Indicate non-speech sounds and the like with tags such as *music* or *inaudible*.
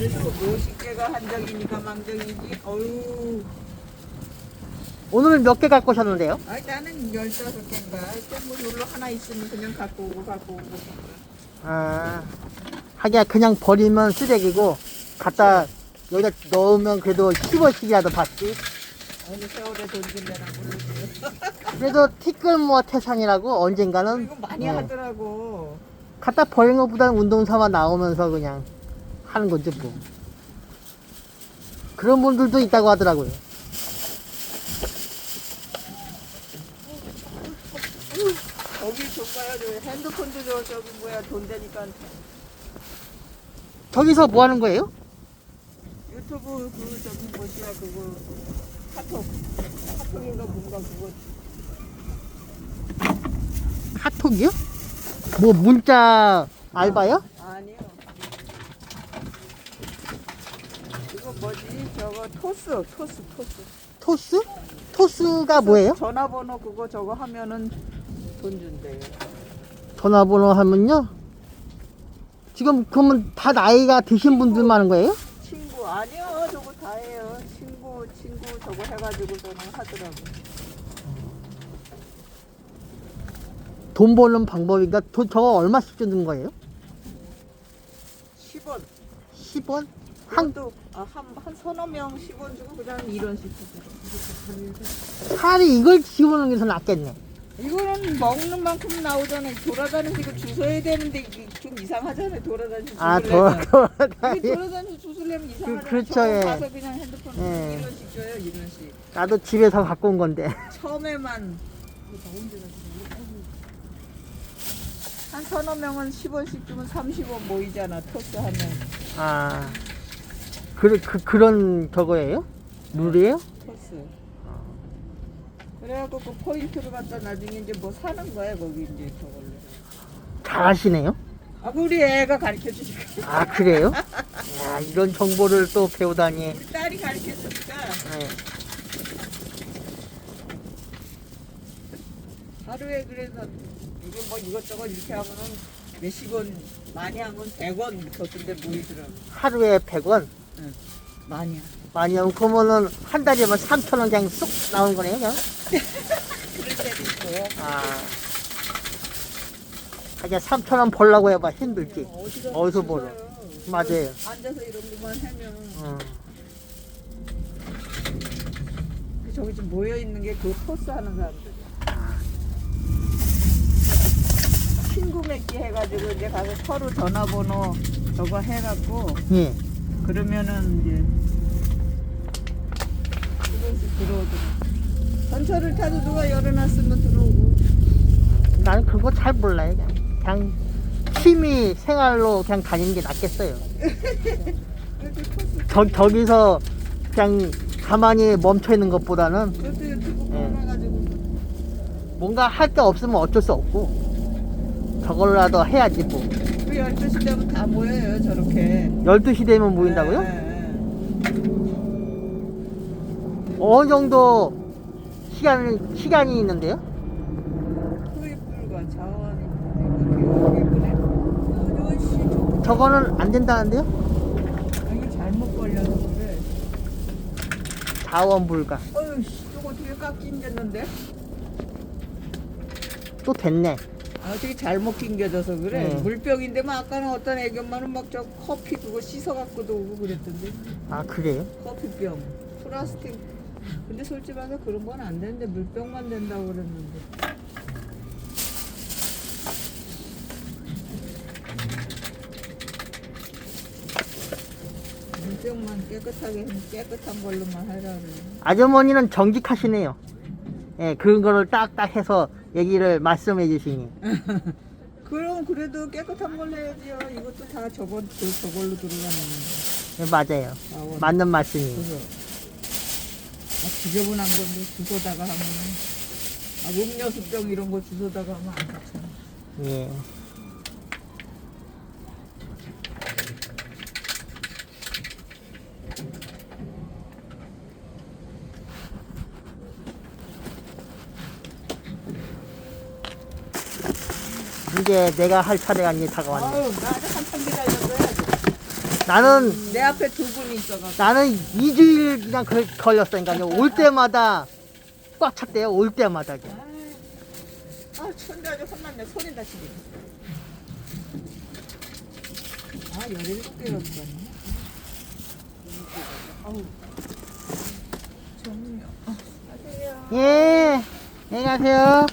그래서 50개가 한정이니까 망정이지. 어유. 오늘은 몇 개 갖고 오셨는데요? 아 나는 15개인가. 뭐 놀러 하나 있으면 그냥 갖고 오고 갖고 오고. 아, 하기야 그냥 버리면 쓰레기고 갖다 여기다 넣으면 그래도 10원씩이라도 받지. 어느 세월에 돈 준다나. 그래도 티끌모아 태산이라고 언젠가는 이거 많이 네. 하더라고. 갖다 버리는 것보다는 운동삼아 나오면서 그냥 하는 거지 뭐. 그런 분들도 있다고 하더라고요. 거기 돼. 핸드폰도 저 저기 뭐야 돈 되니까 저기서 뭐 하는 거예요? 유튜브 그 저기 뭐지야 그거 카톡 카톡인가 뭔가 그거 카톡이요? 뭐 문자 알바요? 아니요. 이거 뭐지? 저거 토스, 토스, 토스. 토스? 토스가 뭐예요? 전화번호 그거 저거 하면은 돈 준대요. 전화번호 하면요? 지금 그러면 다 나이가 드신 분들만 하는 거예요? 친구 아니요, 저거 다예요. 친구, 친구 저거 해가지고 저는 하더라고. 돈 버는 돈 저거 얼마씩 주는 거예요? 10원. 10원? 한 한도 아, 한, 한 서너 명 10원 주고 그 다음 이런 식으로. 차라리 이걸 지원하는 게 더 낫겠네. 이거는 먹는 만큼 나오잖아요. 돌아다니시고 주워야 되는데 이게 좀 이상하잖아요. 돌아다니시 아, 주우려면. 더, 더, 이게 돌아다니서 주술려면 이상하잖아요. 그렇죠, 저거 예. 가서 그냥 핸드폰 예. 이런 식 줘요. 이런 식. 나도 집에서 갖고 온 건데. 처음에만 한 서너 명은 10원씩 주면 30원 모이잖아. 토스 하면. 아, 그, 그, 그런 저거예요? 룰이에요? 토스. 그래갖고 그 포인트를 갖다 나중에 이제 뭐 사는 거야 거기 이제 저걸로. 잘하시네요. 아 우리 애가 가르쳐 주니까 아, 그래요? 야, 이런 정보를 또 배우다니. 우리 딸이 가르쳐 주니까 네. 하루에 그래서 이게 뭐 이것저것 이렇게 하면은 몇십 원 많이 하면 100원 줬던데 모이더라고. 하루에 100원? 많이야. 많이 하면 그러면은 한 달이면 3,000원 그냥 쏙 나오는 거네요, 그냥. 그럴 때도 있고. 아. 하긴 3,000원 벌라고 해봐 힘들지. 어디서 어디서 벌어? 맞아요. 앉아서 이런 것만 하면 어. 그 저기 지금 모여 있는 게 그 포스 하는 사람들. 친구 맺기 해가지고 이제 가서 서로 전화번호 저거 해갖고 예. 그러면은 이제 이것이 들어오더라. 전철을 타도 누가 열어놨으면 들어오고. 나는 그거 잘 몰라요. 그냥, 그냥 취미 생활로 그냥 다니는 게 낫겠어요. 저, 저기서 그냥 가만히 멈춰 있는 것보다는 그것도 예. 뭔가 할 게 없으면 어쩔 수 없고 저걸라도 해야지 뭐. 그 12시 되면 다 모여요 저렇게. 12시 되면 모인다고요? 예, 예. 어느 정도 시간, 시간이 있는데요? 후입불과 자원이 저거는 안 된다는데요? 이게 잘못 걸려서 그래. 자원 불가. 어휴 씨 저거 어떻게 깎이 겼는데 또 됐네. 아, 어떻게 잘못 낑겨져서 그래. 네. 물병인데 막 아까는 어떤 애견만은 막저 커피 그거 씻어 갖고도 오고 그랬던데. 아, 그래요? 커피병, 플라스틱. 근데 솔직히 말해서 그런 건 안 되는데 물병만 된다고 그랬는데. 물병만 깨끗하게 해- 깨끗한 걸로만 하라 그래. 아주머니는 정직하시네요. 예, 그런 거를 딱딱 해서 얘기를 말씀해 주시니. *laughs* 그럼 그래도 깨끗한 걸로 해야지요. 이것도 다 저거 그 저걸로 들어가는 예, 맞아요. 거. 맞는 말씀이에요. 아, 지저분한 건데 주워다가 하면은 아, 음료수병 이런 거 주워다가 하면 안 좋잖아. 예. 이제 내가 할 차례가 이제 다가왔네. 아유, 나 아직 한참 기다려서 해야지. 나는 내 앞에 두 분이 있어가지고 나는 2주일 그냥 걸, 걸렸으니까요. 올 때마다 꽉 찼대요. 올 때마다. 그냥. 아 천자주 혼났네 소리 다치게 아 열일곱 개가 들었네 아우 안녕하세요 예. 안녕히 가세요.